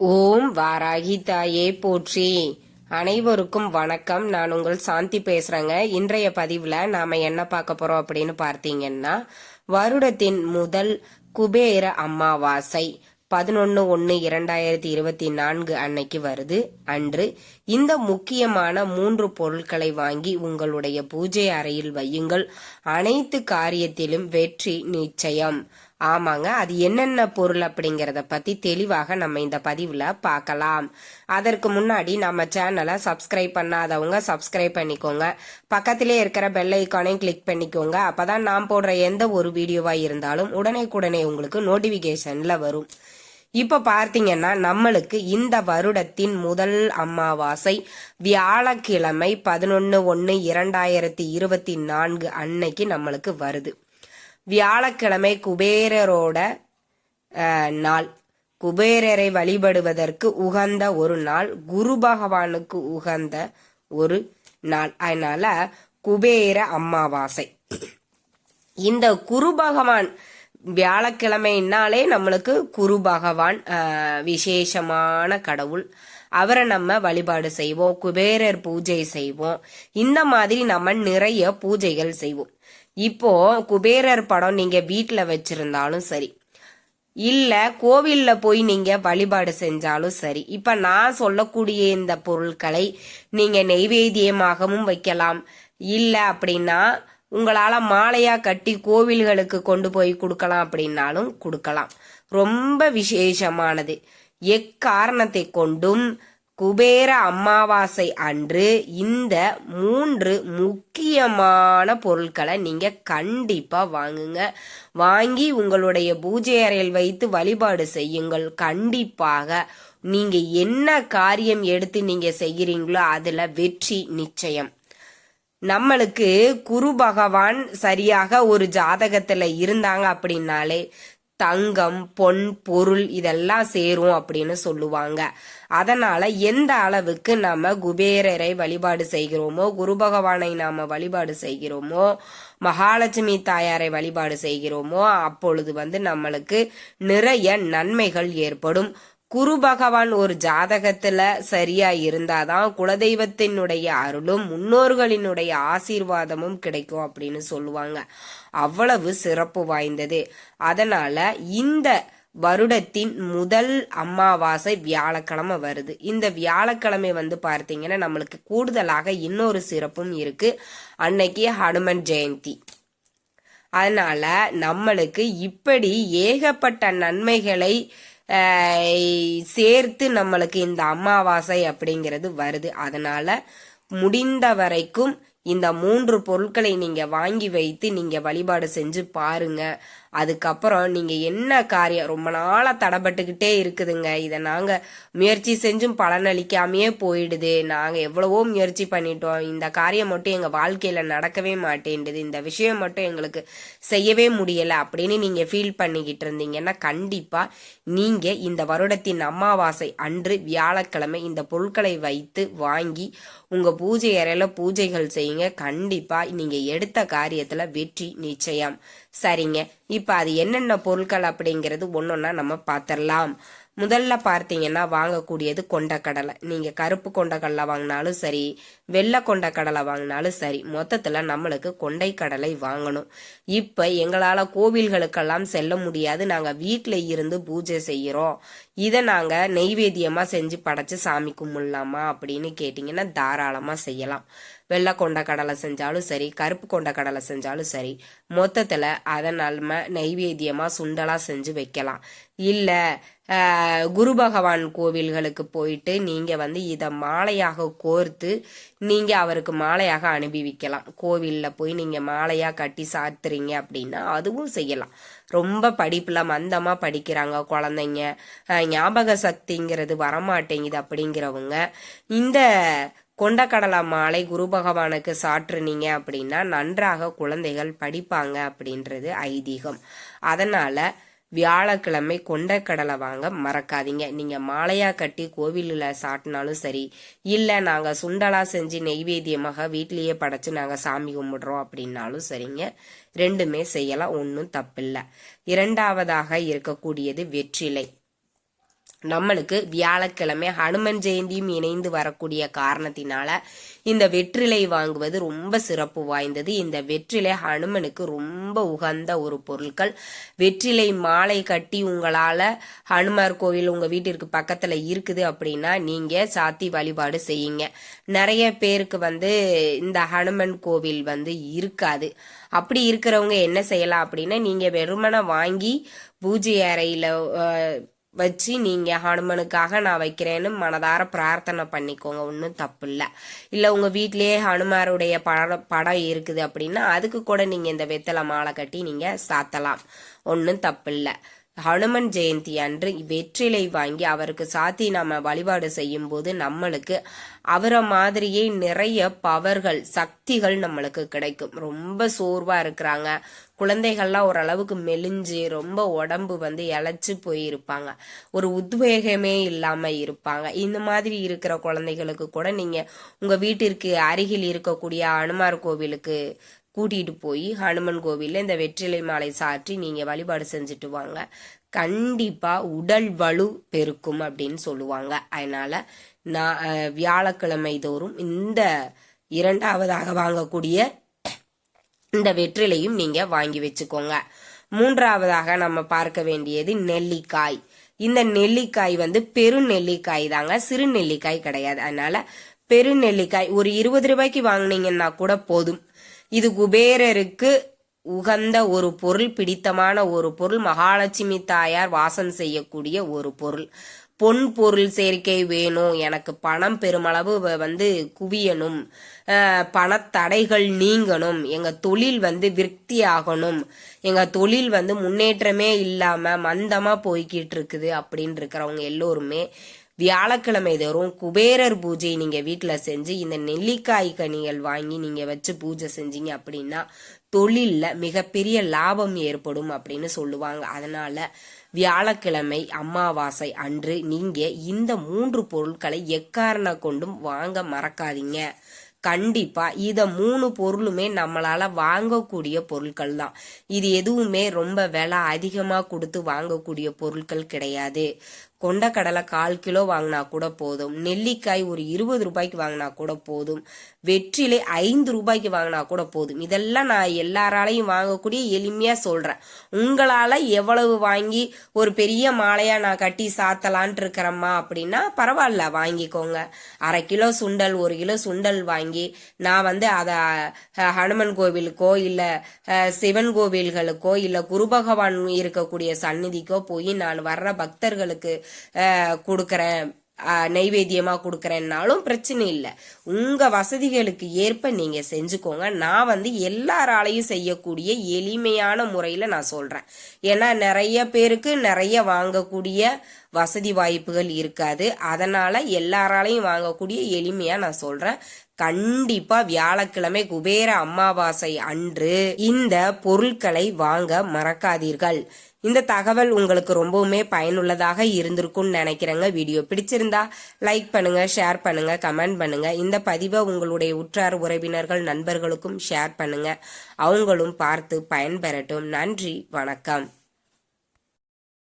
ஓம் வாராகி தாயே போற்றி. அனைவருக்கும் வணக்கம். நான் உங்கள் சாந்தி பேசுறேங்க. இன்றைய பதிவுல நாம என்ன பார்க்க போறோம் அப்படின்னு பார்த்தீங்கன்னா வருடத்தின் முதல் குபேர அமாவாசை பதினொன்று ஒன்று இரண்டாயிரத்தி இருபத்தி நான்கு அன்னைக்கு வருது. அன்று இந்த முக்கியமான மூன்று பொருட்களை வாங்கி உங்களுடைய பூஜை அறையில் வையுங்கள். அனைத்து காரியத்திலும் வெற்றி நிச்சயம். ஆமாங்க. அது என்னென்ன பொருள் அப்படிங்கறத பத்தி தெளிவாக நம்ம இந்த பதிவுல பார்க்கலாம். அதற்கு முன்னாடி நம்ம சேனலை சப்ஸ்கிரைப் பண்ணாதவங்க சப்ஸ்கிரைப் பண்ணிக்கோங்க. பக்கத்திலே இருக்கிற பெல் ஐக்கானையும் கிளிக் பண்ணிக்கோங்க. அப்பதான் நான் போடுற எந்த ஒரு வீடியோவா இருந்தாலும் உடனே உங்களுக்கு நோட்டிபிகேஷன்ல வரும். இப்ப பார்த்தீங்கன்னா நம்மளுக்கு இந்த வருடத்தின் முதல் அமாவாசை வியாழக்கிழமை பதினொன்னு ஒன்னு இரண்டாயிரத்தி இருபத்தி நான்கு அன்னைக்கு நம்மளுக்கு வருது. வியாழக்கிழமை குபேரரோட நாள். குபேரரை வழிபடுவதற்கு உகந்த ஒரு நாள் குரு பகவானுக்கு உகந்த ஒரு நாள். அதனால குபேர அமாவாசை இந்த குரு பகவான் வியாழக்கிழமைனாலே நம்மளுக்கு குரு பகவான் விசேஷமான கடவுள். அவரை நம்ம வழிபாடு செய்வோம் குபேரர் பூஜை செய்வோம். இந்த மாதிரி நம்ம நிறைய பூஜைகள் செய்வோம். இப்போ குபேரர் படம் நீங்க வீட்டுல வச்சிருந்தாலும் சரி இல்ல கோவில்ல போய் நீங்க வழிபாடு செஞ்சாலும் சரி இப்ப நான் சொல்லக்கூடிய இந்த பொருட்களை நீங்க நெய்வேத்தியமாகவும் வைக்கலாம். இல்ல அப்படின்னா உங்களால மாலையா கட்டி கோவில்களுக்கு கொண்டு போய் கொடுக்கலாம் அப்படின்னாலும் கொடுக்கலாம். ரொம்ப விசேஷமானது. எக்காரணத்தை கொண்டும் குபேர அமாவாசை அன்று இந்த மூன்று முக்கியமான பொருட்களை நீங்க கண்டிப்பா வாங்குங்க. வாங்கி உங்களுடைய பூஜை அறையில் வைத்து வழிபாடு செய்யுங்கள். கண்டிப்பாக நீங்க என்ன காரியம் எடுத்து நீங்க செய்கிறீங்களோ அதுல வெற்றி நிச்சயம். நம்மளுக்கு குரு பகவான் சரியாக ஒரு ஜாதகத்துல இருந்தாங்க அப்படின்னாலே தங்கம் பொன் பொருள் இதெல்லாம் சேரும் அப்படின்னு சொல்லுவாங்க. அதனால எந்த அளவுக்கு நம்ம குபேரரை வழிபாடு செய்கிறோமோ குரு பகவானை நாம வழிபாடு செய்கிறோமோ மகாலட்சுமி தாயாரை வழிபாடு செய்கிறோமோ அப்பொழுது வந்து நம்மளுக்கு நிறைய நன்மைகள் ஏற்படும். குரு பகவான் ஒரு ஜாதகத்துல சரியா இருந்தாதான் குலதெய்வத்தினுடைய அருளும் முன்னோர்களினுடைய ஆசீர்வாதமும் கிடைக்கும் அப்படின்னு சொல்லுவாங்க. அவ்வளவு சிறப்பு வாய்ந்தது. அதனால இந்த வருடத்தின் முதல் அமாவாசை வியாழக்கிழமை வருது. இந்த வியாழக்கிழமை வந்து பார்த்தீங்கன்னா நம்மளுக்கு கூடுதலாக இன்னொரு சிறப்பும் இருக்கு. அன்னைக்கு ஹனுமன் ஜெயந்தி. அதனால நம்மளுக்கு இப்படி ஏகப்பட்ட நன்மைகளை சேர்த்து நம்மளுக்கு இந்த அமாவாசை அப்படிங்கிறது வருது. அதனால முடிந்த வரைக்கும் இந்த மூன்று பொருட்களை நீங்க வாங்கி வைத்து நீங்க வழிபாடு செஞ்சு பாருங்க. அதுக்கப்புறம் நீங்கள் என்ன காரியம்? ரொம்ப நாளாக தடப்பட்டுக்கிட்டே இருக்குதுங்க. இதை நாங்கள் முயற்சி செஞ்சும் பலனளிக்காமையே போயிடுது. நாங்கள் எவ்வளவோ முயற்சி பண்ணிட்டோம். இந்த காரியம் மட்டும் எங்கள் வாழ்க்கையில் நடக்கவே மாட்டேன்டுது. இந்த விஷயம் மட்டும் எங்களுக்கு செய்யவே முடியலை அப்படின்னு நீங்கள் ஃபீல் பண்ணிக்கிட்டு இருந்தீங்கன்னா கண்டிப்பாக நீங்கள் இந்த வருடத்தின் அமாவாசை அன்று வியாழக்கிழமை இந்த பொருட்களை வைத்து வாங்கி உங்கள் பூஜை அறையில் பூஜைகள் செய்யுங்க. கண்டிப்பாக நீங்கள் எடுத்த காரியத்தில் வெற்றி நிச்சயம். சரிங்க. இப்போ அது என்னென்ன பொருட்கள் அப்படிங்கிறது ஒன்னொன்னா நம்ம பார்த்துடலாம் முதல்ல பார்த்தீங்கன்னா வாங்கக்கூடியது கொண்டக்கடலை. நீங்கள் கருப்பு கொண்டக்கடலை வாங்கினாலும் சரி வெள்ளை கொண்டக்கடலை வாங்கினாலும் சரி மொத்தத்தில் நம்மளுக்கு கொண்டை கடலை வாங்கணும். இப்போ எங்களால் கோவில்களுக்கெல்லாம் செல்ல முடியாது. நாங்கள் வீட்டில் இருந்து பூஜை செய்கிறோம் இதை நாங்கள் நெய்வேத்தியமாக செஞ்சு படைச்சு சாமி கும்பிடலாமா அப்படின்னு கேட்டிங்கன்னா தாராளமாக செய்யலாம். வெள்ளை கொண்ட கடலை செஞ்சாலும் சரி கருப்பு கொண்ட கடலை செஞ்சாலும் சரி மொத்தத்தில் அதை நம்ம நெய்வேத்தியமாக சுண்டலாக செஞ்சு வைக்கலாம். இல்லை குரு பகவான் கோவில்களுக்கு போயிட்டு நீங்கள் வந்து இதை மாலையாக கோர்த்து நீங்கள் அவருக்கு மாலையாக அனுபவிக்கலாம். கோவில்ல போய் நீங்கள் மாலையாக கட்டி சாத்துறீங்க அப்படின்னா அதுவும் செய்யலாம். ரொம்ப படிப்பில் மந்தமாக படிக்கிறாங்க குழந்தைங்க. ஞாபக சக்திங்கிறது வரமாட்டேங்குது அப்படிங்கிறவங்க இந்த கொண்டக்கடலை மாலை குரு பகவானுக்கு சாற்றுனீங்க அப்படின்னா நன்றாக குழந்தைகள் படிப்பாங்க அப்படின்றது ஐதீகம். அதனால வியாழக்கிழமை கொண்டக்கடலை வாங்க மறக்காதீங்க. நீங்க மாலையா கட்டி கோவிலில் சாட்டினாலும் சரி இல்ல நாங்க சுண்டலா செஞ்சு நெய்வேத்தியமாக வீட்டிலேயே படைச்சு நாங்க சாமி கும்பிடுறோம் அப்படின்னாலும் சரிங்க. ரெண்டுமே செய்யலாம் ஒன்றும் தப்பில்லை. இரண்டாவதாக இருக்கக்கூடியது வெற்றிலை. நம்மளுக்கு வியாழக்கிழமை ஹனுமன் ஜெயந்தியும் இணைந்து வரக்கூடிய காரணத்தினால இந்த வெற்றிலை வாங்குவது ரொம்ப சிறப்பு வாய்ந்தது. இந்த வெற்றிலை ஹனுமனுக்கு ரொம்ப உகந்த ஒரு பொருட்கள். வெற்றிலை மாலை கட்டி உங்களால ஹனுமார் கோவில் உங்க வீட்டிற்கு பக்கத்துல இருக்குது அப்படின்னா நீங்க சாத்தி வழிபாடு செய்யுங்க. நிறைய பேருக்கு வந்து இந்த ஹனுமன் கோவில் வந்து இருக்காது. அப்படி இருக்கிறவங்க என்ன செய்யலாம் அப்படின்னா நீங்க வெறுமனை வாங்கி பூஜை அறையில வச்சு நீங்கள் ஹனுமனுக்காக நான் வைக்கிறேன்னு மனதார பிரார்த்தனை பண்ணிக்கோங்க. ஒன்றும் தப்பு இல்லை இல்லை உங்கள் வீட்டிலேயே ஹனுமாருடைய படம் படம் இருக்குது அப்படின்னா அதுக்கு கூட நீங்கள் இந்த வெத்தலை மாலை கட்டி நீங்கள் சாத்தலாம். ஒன்றும் தப்பு இல்லை ஹனுமன் ஜெயந்தி அன்று வெற்றிலை வாங்கி அவருக்கு சாத்தி நம்ம வழிபாடு செய்யும் போது நம்மளுக்கு அவரை மாதிரியே நிறைய பவர்கள் சக்திகள் நம்மளுக்கு கிடைக்கும். ரொம்ப சோர்வா இருக்கிறாங்க. குழந்தைகள்லாம் ஓரளவுக்கு மெலிஞ்சு ரொம்ப உடம்பு வந்து இழைச்சி போயிருப்பாங்க. ஒரு உத்வேகமே இல்லாம இருப்பாங்க. இந்த மாதிரி இருக்கிற குழந்தைகளுக்கு கூட நீங்க உங்க வீட்டிற்கு அருகில் இருக்கக்கூடிய அனுமார் கோவிலுக்கு கூட்டிகிட்டு போய் ஹனுமன் கோவிலில் இந்த வெற்றிலை மாலை சாற்றி நீங்கள் வழிபாடு செஞ்சுட்டு வாங்க. கண்டிப்பாக உடல் வலு பெருக்கும் அப்படின்னு சொல்லுவாங்க. அதனால் நான் வியாழக்கிழமை தோறும் இந்த இரண்டாவதாக வாங்கக்கூடிய இந்த வெற்றிலையும் நீங்கள் வாங்கி வச்சுக்கோங்க. மூன்றாவதாக நம்ம பார்க்க வேண்டியது நெல்லிக்காய். இந்த நெல்லிக்காய் வந்து பெரு நெல்லிக்காய் தாங்க. சிறு நெல்லிக்காய் கிடையாது. அதனால பெரு நெல்லிக்காய் ஒரு இருபது ரூபாய்க்கு வாங்குனீங்கன்னா கூட போதும். இது குபேரருக்கு உகந்த ஒரு பொருள் பிடித்தமான ஒரு பொருள் மகாலட்சுமி தாயார் வாசம் செய்யக்கூடிய ஒரு பொருள். பொன் பொருள் சேர்க்கை வேணும். எனக்கு பணம் பெருமளவு வந்து குவியணும். பணத்தடைகள் நீங்கணும். எங்க தொழில் வந்து விருத்தி ஆகணும் எங்க தொழில் வந்து முன்னேற்றமே இல்லாம மந்தமா போய்கிட்டு இருக்குது அப்படின்னு இருக்கிறவங்க எல்லோருமே. வியாழக்கிழமை தோறும் குபேரர் பூஜை நீங்க வீட்டில் செஞ்சு இந்த நெல்லிக்காய் கனிகள் வாங்கி நீங்க வச்சு பூஜை செஞ்சீங்க அப்படின்னா தொழில்ல மிகப்பெரிய லாபம் ஏற்படும் அப்படின்னு சொல்லுவாங்க. அதனால வியாழக்கிழமை அமாவாசை அன்று நீங்க இந்த மூன்று பொருட்களை எக்காரண கொண்டும் வாங்க மறக்காதீங்க. கண்டிப்பா இத மூணு பொருளுமே நம்மளால வாங்கக்கூடிய பொருட்கள் தான். இது எதுவுமே ரொம்ப விலை அதிகமா கொடுத்து வாங்கக்கூடிய பொருட்கள் கிடையாது. கொண்டக்கடலை கால் கிலோ வாங்கினா கூட போதும். நெல்லிக்காய் ஒரு இருபது ரூபாய்க்கு வாங்கினா கூட போதும். வெற்றிலை ஐந்து ரூபாய்க்கு வாங்கினா கூட போதும். இதெல்லாம் நான் எல்லாராலையும் வாங்கக்கூடிய எளிமையா சொல்றேன். உங்களால எவ்வளவு வாங்கி ஒரு பெரிய மாலையா நான் கட்டி சாத்தலான் இருக்கிறேம்மா அப்படின்னா பரவாயில்ல வாங்கிக்கோங்க. அரை கிலோ சுண்டல் ஒரு கிலோ சுண்டல் வாங்கி நான் வந்து அதை ஹனுமன் கோவிலுக்கோ இல்ல சிவன் கோவில்களுக்கோ இல்ல குரு பகவான் இருக்கக்கூடிய சந்நிதிக்கோ போய் நான் வர்ற பக்தர்களுக்கு கொடுக்குறேன். நைவேத்தியமாக கொடுக்குறேன்னாலும் பிரச்சனை இல்லை. உங்க வசதிகளுக்கு ஏற்ப நீங்கள் செஞ்சுக்கோங்க. நான் வந்து எல்லாராலையும் செய்யக்கூடிய எளிமையான முறையில நான் சொல்றேன். ஏன்னா நிறைய பேருக்கு நிறைய வாங்கக்கூடிய வசதி வாய்ப்புகள் இருக்காது. அதனால் எல்லாராலையும் வாங்கக்கூடிய எளிமையாக நான் சொல்கிறேன் கண்டிப்பா வியாழக்கிழமை குபேர அமாவாசை அன்று இந்த பொருட்களை வாங்க மறக்காதீர்கள். இந்த தகவல் உங்களுக்கு ரொம்பவுமே பயனுள்ளதாக இருந்திருக்கும்னு நினைக்கிறேங்க. வீடியோ பிடிச்சிருந்தா லைக் பண்ணுங்க ஷேர் பண்ணுங்க கமெண்ட் பண்ணுங்க. இந்த பதிவை உங்களுடைய உற்றார் உறவினர்கள் நண்பர்களுக்கும் ஷேர் பண்ணுங்க. அவங்களும் பார்த்து பயன்பெறட்டும். நன்றி வணக்கம்.